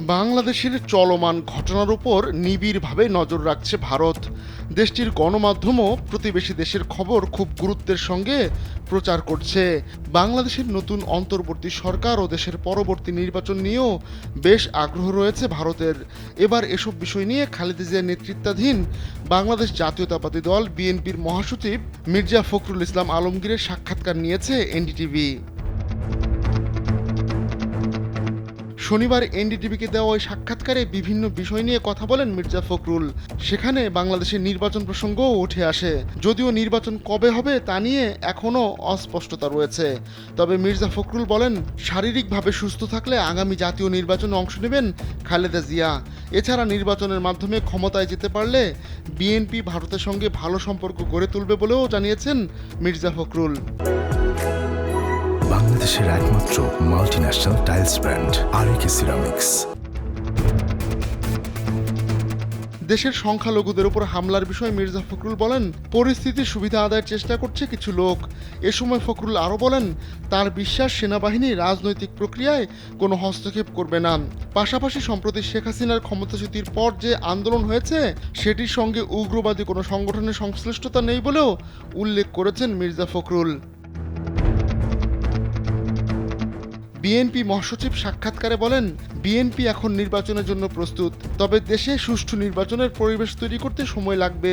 বাংলাদেশের চলমান ঘটনার উপর নিবিড়ভাবে নজর রাখছে ভারত। দেশটির গণমাধ্যমও প্রতিবেশী দেশের খবর খুব গুরুত্বের সঙ্গে প্রচার করছে। বাংলাদেশের নতুন অন্তর্বর্তী সরকার ও দেশের পরবর্তী নির্বাচন নিয়েও বেশ আগ্রহ রয়েছে ভারতের। এবার এসব বিষয় নিয়ে খালেদা জিয়ার নেতৃত্বাধীন বাংলাদেশ জাতীয়তাবাদী দল বিএনপির মহাসচিব মির্জা ফখরুল ইসলাম আলমগীরের সাক্ষাৎকার নিয়েছে এনডিটিভি। শনিবার এনডিটিভিকে দেওয়া ওই সাক্ষাৎকারে বিভিন্ন বিষয় নিয়ে কথা বলেন মির্জা ফখরুল। সেখানে বাংলাদেশের নির্বাচন প্রসঙ্গও উঠে আসে। যদিও নির্বাচন কবে হবে তা নিয়ে এখনও অস্পষ্টতা রয়েছে। তবে মির্জা ফখরুল বলেন, শারীরিকভাবে সুস্থ থাকলে আগামী জাতীয় নির্বাচনে অংশ নেবেন খালেদা জিয়া। এছাড়া নির্বাচনের মাধ্যমে ক্ষমতায় যেতে পারলে বিএনপি ভারতের সঙ্গে ভালো সম্পর্ক গড়ে তুলবে বলেও জানিয়েছেন মির্জা ফখরুল। বাংলাদেশের একমাত্র multinational tiles brand RAK ceramics দেশের সংখ্যালঘুদের উপর হামলার বিষয়ে মির্জা ফখরুল বলেন পরিস্থিতির সুবিধা আদায়ের চেষ্টা করছে কিছু লোক। এ সময় ফখরুল আরও বলেন, তার বিশ্বাস সেনাবাহিনী রাজনৈতিক প্রক্রিয়ায় কোনো হস্তক্ষেপ করবে না। পাশাপাশি সম্প্রতি শেখ হাসিনার ক্ষমতাচ্যুতির পর যে আন্দোলন হয়েছে, সেটির সঙ্গে উগ্রবাদী কোনো সংগঠনের সংশ্লিষ্টতা নেই বলেও উল্লেখ করেছেন মির্জা ফখরুল। বিএনপি মহাসচিব সাক্ষাৎকারে বলেন, বিএনপি এখন নির্বাচনের জন্য প্রস্তুত, তবে দেশে সুষ্ঠু নির্বাচনের পরিবেশ তৈরি করতে সময় লাগবে।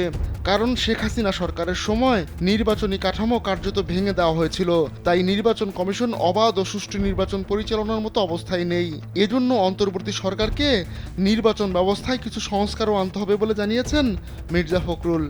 কারণ শেখ হাসিনা সরকারের সময় নির্বাচনী কাঠামো কার্যত ভেঙে দেওয়া হয়েছিল, তাই নির্বাচন কমিশন অবাধ ও সুষ্ঠু নির্বাচন পরিচালনার মতো অবস্থায় নেই। এজন্য অন্তর্বর্তী সরকারকে নির্বাচন ব্যবস্থায় কিছু সংস্কারও আনতে হবে বলে জানিয়েছেন মির্জা ফখরুল।